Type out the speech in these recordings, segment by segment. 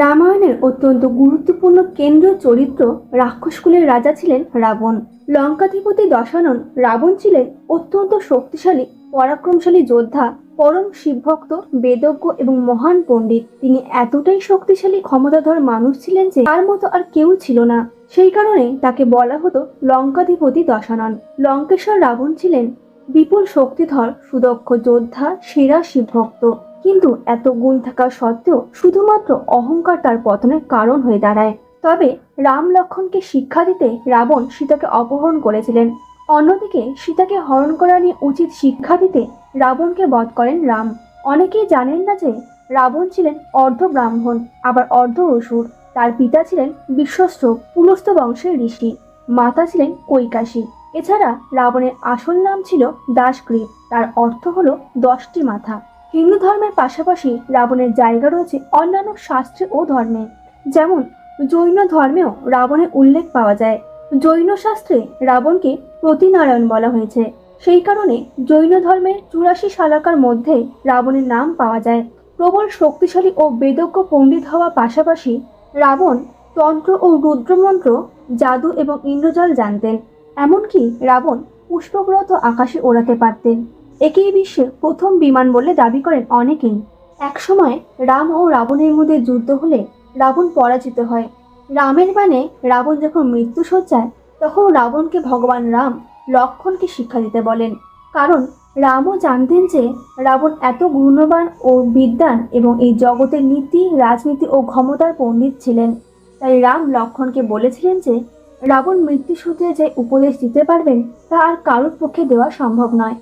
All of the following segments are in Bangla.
রামায়ণের অত্যন্ত গুরুত্বপূর্ণ কেন্দ্রীয় চরিত্র রাক্ষসকুলের রাজা ছিলেন রাবণ। লঙ্কাধিপতি দশানন রাবণ ছিলেন অত্যন্ত শক্তিশালী, পরাক্রমশালী যোদ্ধা, পরম শিবভক্ত, বেদজ্ঞ এবং মহান পণ্ডিত। তিনি এতটাই শক্তিশালী, ক্ষমতাধর মানুষ ছিলেন যে তার মতো আর কেউ ছিল না। সেই কারণে তাকে বলা হতো লঙ্কাধিপতি দশানন। লঙ্কেশ্বর রাবণ ছিলেন বিপুল শক্তিধর, সুদক্ষ যোদ্ধা, সেরা শিবভক্ত। কিন্তু এত গুণ থাকা সত্ত্বেও শুধুমাত্র অহংকার তার পতনের কারণ হয়ে দাঁড়ায়। তবে রাম লক্ষণকে শিক্ষা দিতে রাবণ সীতাকে অপহরণ করেছিলেন। অন্যদিকে সীতাকে হরণ করা নিয়ে উচিত শিক্ষা দিতে রাবণকে বধ করেন রাম। অনেকেই জানেন না যে রাবণ ছিলেন অর্ধ ব্রাহ্মণ, আবার অর্ধ অসুর। তার পিতা ছিলেন বিশ্বস্ত, পুলস্ত বংশের ঋষি। মাতা ছিলেন কৈকাশী। এছাড়া রাবণের আসল নাম ছিল দাসগ্রীব। তার অর্থ হলো দশটি মাথা। হিন্দু ধর্মের পাশাপাশি রাবণের জায়গা রয়েছে অন্যান্য শাস্ত্রে ও ধর্মে। যেমন, জৈন ধর্মেও রাবণের উল্লেখ পাওয়া যায়। জৈন শাস্ত্রে রাবণকে প্রতিনারায়ণ বলা হয়েছে। সেই কারণে জৈন ধর্মের চুরাশি শালাকার মধ্যে রাবণের নাম পাওয়া যায়। প্রবল শক্তিশালী ও বেদজ্ঞ পণ্ডিত হওয়া পাশাপাশি রাবণ তন্ত্র ও রুদ্রমন্ত্র, জাদু এবং ইন্দ্রজাল জানতেন। এমনকি রাবণ পুষ্পব্রত আকাশে ওড়াতে পারতেন। একেই বিশ্বের প্রথম বিমান বলে দাবি করেন অনেকেই। একসময় রাম ও রাবণের মধ্যে যুদ্ধ হলে রাবণ পরাজিত হয়। রামের বাণে রাবণ যখন মৃত্যু সজ্জায়, তখন রাবণকে ভগবান রাম লক্ষণকে শিক্ষা দিতে বলেন। কারণ রামও জানতেন যে রাবণ এত গুণবান ও বিদ্যান এবং এই জগতের নীতি, রাজনীতি ও ক্ষমতার পণ্ডিত ছিলেন। তাই রাম লক্ষণকে বলেছিলেন যে, রাবণ মৃত্যুসূত্রে যে উপদেশ দিতে পারবেন, তা আর কারোর পক্ষে দেওয়া সম্ভব নয়।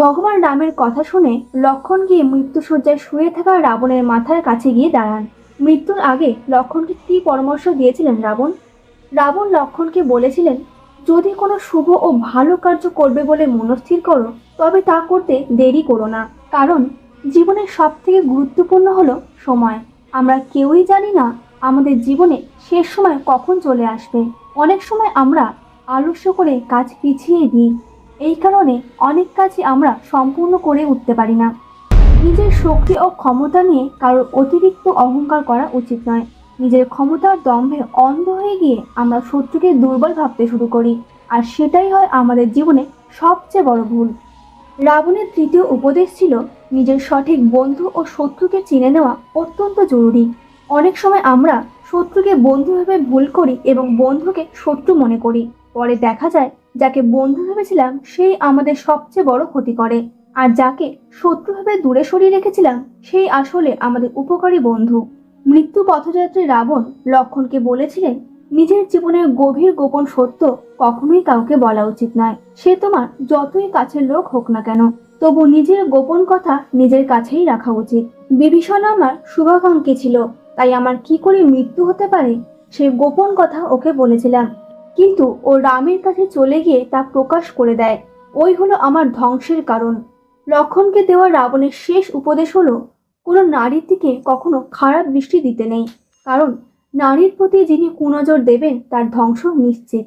ভগবান রামের কথা শুনে লক্ষণ গিয়ে মৃত্যুসজ্জায় শুয়ে থাকা রাবণের মাথার কাছে গিয়ে দাঁড়ান। মৃত্যুর আগে লক্ষণকে কী পরামর্শ দিয়েছিলেন রাবণ? রাবণ লক্ষণকে বলেছিলেন, যদি কোনো শুভ ও ভালো কার্য করবে বলে মনস্থির করো, তবে তা করতে দেরি করো না। কারণ জীবনের সব থেকে গুরুত্বপূর্ণ হলো সময়। আমরা কেউই জানি না আমাদের জীবনে শেষ সময় কখন চলে আসবে। অনেক সময় আমরা আলস্য করে কাজ পিছিয়ে দিই। এই কারণে অনেক কাজই আমরা সম্পূর্ণ করে উঠতে পারি না। নিজের শক্তি ও ক্ষমতা নিয়ে কারোর অতিরিক্ত অহংকার করা উচিত নয়। নিজের ক্ষমতার দম্ভে অন্ধ হয়ে গিয়ে আমরা শত্রুকে দুর্বল ভাবতে শুরু করি, আর সেটাই হয় আমাদের জীবনে সবচেয়ে বড় ভুল। রাবণের তৃতীয় উপদেশ ছিল, নিজের সঠিক বন্ধু ও শত্রুকে চিনে নেওয়া অত্যন্ত জরুরি। অনেক সময় আমরা শত্রুকে বন্ধু ভেবে ভুল করি এবং বন্ধুকে শত্রু মনে করি। পরে দেখা যায় যাকে বন্ধু ভেবেছিলাম সেই আমাদের সবচেয়ে বড় ক্ষতি করে, আর যাকে শত্রু ভেবে দূরে সরিয়ে রেখেছিলাম সেই আসলে আমাদের উপকারী বন্ধু। মৃত্যু পথযাত্রী রাবণ লক্ষণকে বলেছিলেন, নিজের জীবনের গভীর গোপন সত্য কখনোই কাউকে বলা উচিত নয়। সে তোমার যতই কাছের লোক হোক না কেন, তবু নিজের গোপন কথা নিজের কাছেই রাখা উচিত। বিভীষণ আমার শুভাকাঙ্ক্ষী ছিল, তাই আমার কি করে মৃত্যু হতে পারে? সেই গোপন কথা ওকে বলেছিলাম। কিন্তু ও রামের কাছে চলে গিয়ে তা প্রকাশ করে দেয়। ওই হলো আমার ধ্বংসের কারণ। লক্ষণকে দেওয়া রাবণের শেষ উপদেশ হলো, কোনো নারীর দিকে কখনো খারাপ দৃষ্টি দিতে নেই, কারণ নারীর প্রতি যিনি কুনজর দেবেন, তার ধ্বংস নিশ্চিত।